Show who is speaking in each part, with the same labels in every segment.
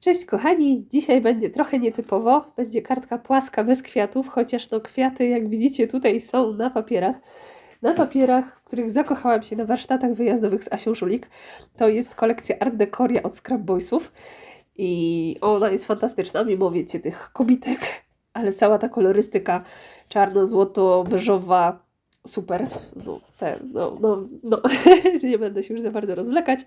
Speaker 1: Cześć kochani, dzisiaj będzie trochę nietypowo, będzie kartka płaska bez kwiatów, chociaż no kwiaty jak widzicie tutaj są na papierach. Na papierach, w których zakochałam się na warsztatach wyjazdowych z Asią Żulik. To jest kolekcja Art Decoria od Scrap Boysów i ona jest fantastyczna, mimo wiecie tych kobitek, ale cała ta kolorystyka czarno-złoto-beżowa, super. No, te, no, no, no. nie będę się już za bardzo rozwlekać.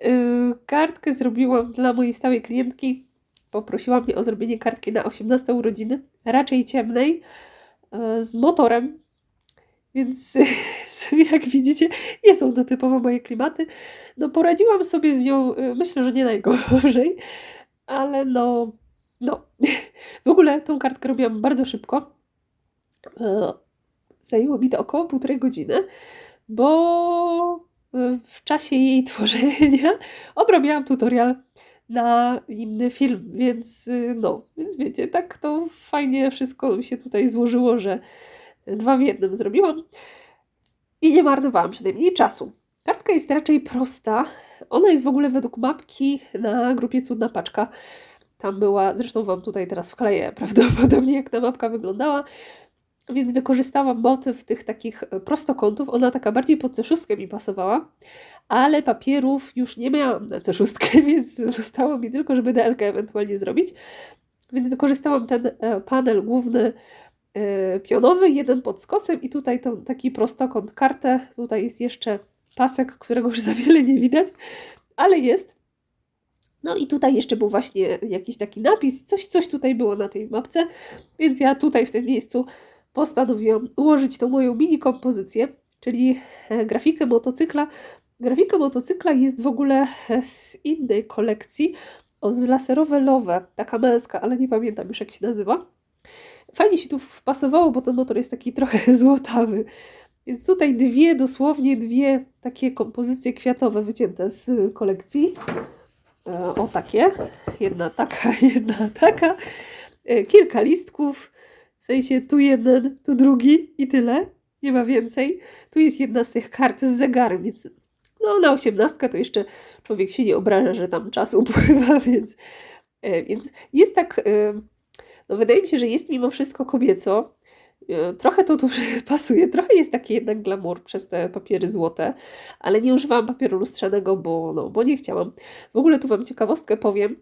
Speaker 1: Yy, kartkę zrobiłam dla mojej stałej klientki. Poprosiła mnie o zrobienie kartki na 18 urodziny, raczej ciemnej, yy, z motorem. Więc jak widzicie, nie są to typowo moje klimaty. No poradziłam sobie z nią, yy, myślę, że nie najgorzej, ale no, no. W ogóle tą kartkę robiłam bardzo szybko. Zajęło mi to około półtorej godziny, bo w czasie jej tworzenia obrabiałam tutorial na inny film, więc no, więc wiecie, tak to fajnie wszystko mi się tutaj złożyło, że dwa w jednym zrobiłam i nie marnowałam przynajmniej czasu. Kartka jest raczej prosta. Ona jest w ogóle według mapki na grupie Cudna Paczka. Tam była, zresztą Wam tutaj teraz wkleję prawdopodobnie jak ta mapka wyglądała. Więc wykorzystałam motyw tych takich e, prostokątów. Ona taka bardziej pod C6 mi pasowała, ale papierów już nie miałam na C6, więc zostało mi tylko, żeby DLK ewentualnie zrobić. Więc wykorzystałam ten e, panel główny e, pionowy, jeden pod skosem i tutaj to taki prostokąt kartę. Tutaj jest jeszcze pasek, którego już za wiele nie widać, ale jest. No i tutaj jeszcze był właśnie jakiś taki napis, coś, coś tutaj było na tej mapce, więc ja tutaj w tym miejscu postanowiłam ułożyć tą moją mini kompozycję, czyli e, grafikę motocykla. Grafika motocykla jest w ogóle e, z innej kolekcji, o z laserowe lowe, taka męska, ale nie pamiętam już jak się nazywa. Fajnie się tu wpasowało, bo ten motor jest taki trochę złotawy. Więc tutaj dwie, dosłownie dwie takie kompozycje kwiatowe wycięte z kolekcji. E, o takie. Jedna taka, jedna taka. Kilka listków w sensie tu jeden, tu drugi i tyle. Nie ma więcej. Tu jest jedna z tych kart z zegarem, więc no na osiemnastkę to jeszcze człowiek się nie obraża, że tam czas upływa, więc, e, więc jest tak, e, no wydaje mi się, że jest mimo wszystko kobieco. E, trochę to tu pasuje, trochę jest taki jednak glamour przez te papiery złote, ale nie używałam papieru lustrzanego, bo, no, bo nie chciałam. W ogóle tu Wam ciekawostkę powiem.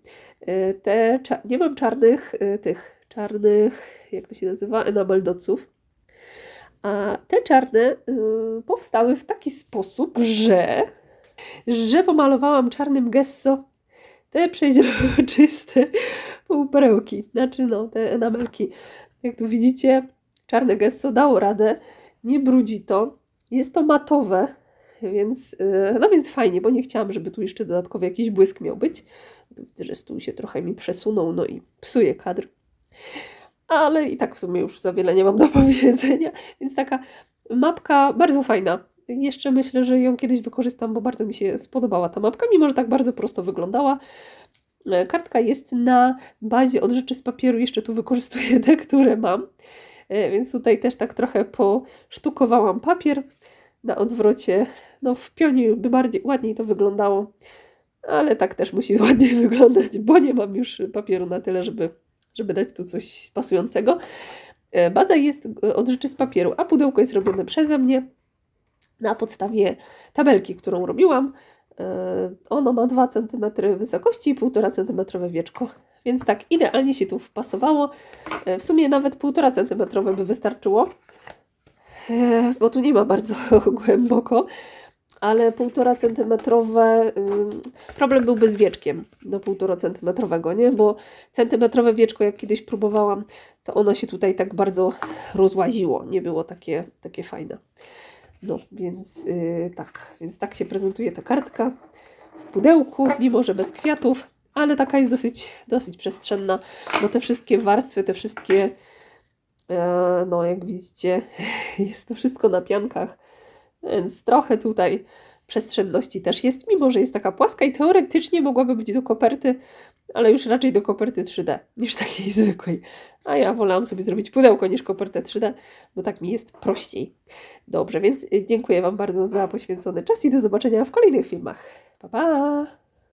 Speaker 1: Te, nie mam czarnych tych czarnych, jak to się nazywa, enameldoców. A te czarne y, powstały w taki sposób, że, że pomalowałam czarnym gesso te przeźroczyste półperełki, znaczy no, te enamelki. Jak tu widzicie, czarne gesso dało radę, nie brudzi to, jest to matowe, więc, y, no więc fajnie, bo nie chciałam, żeby tu jeszcze dodatkowo jakiś błysk miał być. Widzę, że stół się trochę mi przesunął, no i psuje kadr ale i tak w sumie już za wiele nie mam do powiedzenia, więc taka mapka bardzo fajna. Jeszcze myślę, że ją kiedyś wykorzystam, bo bardzo mi się spodobała ta mapka, mimo że tak bardzo prosto wyglądała. E, kartka jest na bazie od rzeczy z papieru, jeszcze tu wykorzystuję te, które mam, e, więc tutaj też tak trochę posztukowałam papier na odwrocie. No w pionie by bardziej ładniej to wyglądało, ale tak też musi ładnie wyglądać, bo nie mam już papieru na tyle, żeby żeby dać tu coś pasującego. E, baza jest e, od rzeczy z papieru, a pudełko jest robione przeze mnie na podstawie tabelki, którą robiłam. E, ono ma 2 cm wysokości i 1,5 cm wieczko, więc tak idealnie się tu wpasowało. W sumie nawet 1,5 cm by wystarczyło, bo tu nie ma bardzo głęboko ale półtora centymetrowe, problem byłby z wieczkiem do półtora centymetrowego, nie? Bo centymetrowe wieczko, jak kiedyś próbowałam, to ono się tutaj tak bardzo rozłaziło, nie było takie, takie fajne. No, więc yy, tak, więc tak się prezentuje ta kartka w pudełku, mimo że bez kwiatów, ale taka jest dosyć, dosyć przestrzenna, bo te wszystkie warstwy, te wszystkie, yy, no jak widzicie, jest to wszystko na piankach, więc trochę tutaj przestrzenności też jest, mimo że jest taka płaska i teoretycznie mogłaby być do koperty, ale już raczej do koperty 3D niż takiej zwykłej. A ja wolałam sobie zrobić pudełko niż kopertę 3D, bo tak mi jest prościej. Dobrze, więc dziękuję Wam bardzo za poświęcony czas i do zobaczenia w kolejnych filmach. Pa, pa!